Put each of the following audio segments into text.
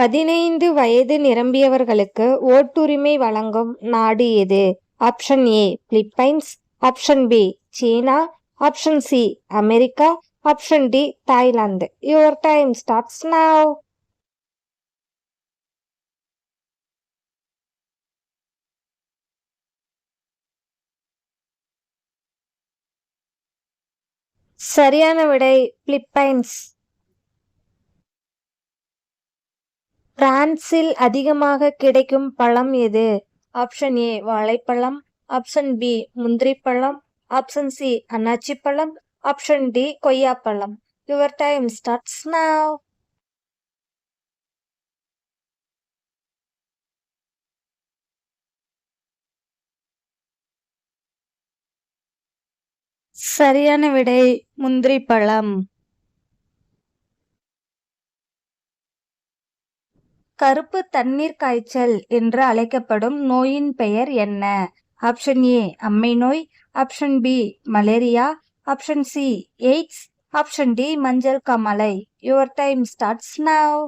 பதினைந்து வயது நிரம்பியவர்களுக்கு ஓட்டுரிமை வழங்கும் நாடு எது? Option A Philippines. Option B China. Option C America. Option D Thailand. Your time starts now சரியான விடை பிலிப்பைன்ஸ். பிரான்சில் அதிகமாக கிடைக்கும் பழம் எது? ஆப்ஷன் ஏ வாழைப்பழம். ஆப்ஷன் பி முந்திரிப்பழம். ஆப்ஷன் சி அன்னாச்சி பழம் ஆப்ஷன் டி கொய்யாப்பழம். யுவர் டைம் ஸ்டார்ட்ஸ் நவ் சரியான விடை முந்திரி பழம் கருப்பு தண்ணீர் காய்ச்சல் என்று அழைக்கப்படும் நோயின் பெயர் என்ன? ஆப்ஷன் ஏ அம்மை நோய். Option B malaria. Option C AIDS. Option D மஞ்சள் காமாலை. யுவர் டைம் ஸ்டார்ட்ஸ் நவ்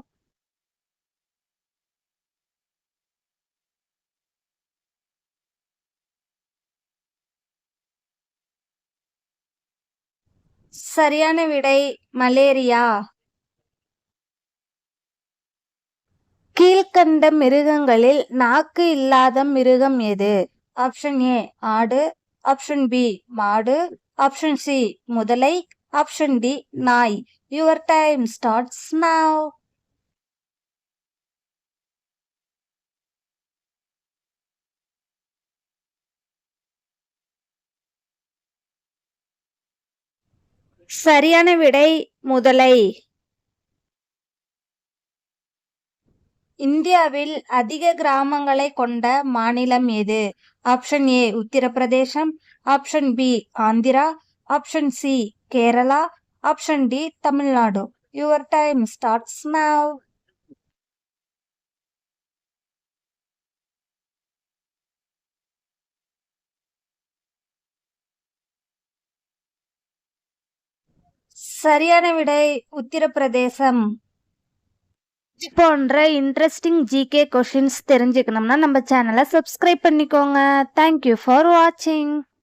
சரியான விடை மலேரியா. கண்ட மிருகங்களில் நாக்கு இல்லாத மிருகம் எது? ஆப்ஷன் ஏ ஆடு. ஆப்ஷன் பி மாடு. ஆப்ஷன் சி முதலை. ஆப்ஷன் டி நாய். யுவர் டைம் ஸ்டார்ட்ஸ் நவ் சரியான விடை முதலை. இந்தியாவில் அதிக கிராமங்களை கொண்ட மாநிலம் எது? Option A Uttar Pradesh. Option B Andhra. Option C Kerala. Option D Tamil Nadu. Your time starts now சரியான விடை உத்தரப்பிரதேசம். போன்ற இன்ட்ரெஸ்டிங் ஜிகே கொஷின்ஸ் தெரிஞ்சுக்கணும்னா நம்ம சேனலை சப்ஸ்கிரைப் பண்ணிக்கோங்க. தேங்க்யூ ஃபார் வாட்சிங்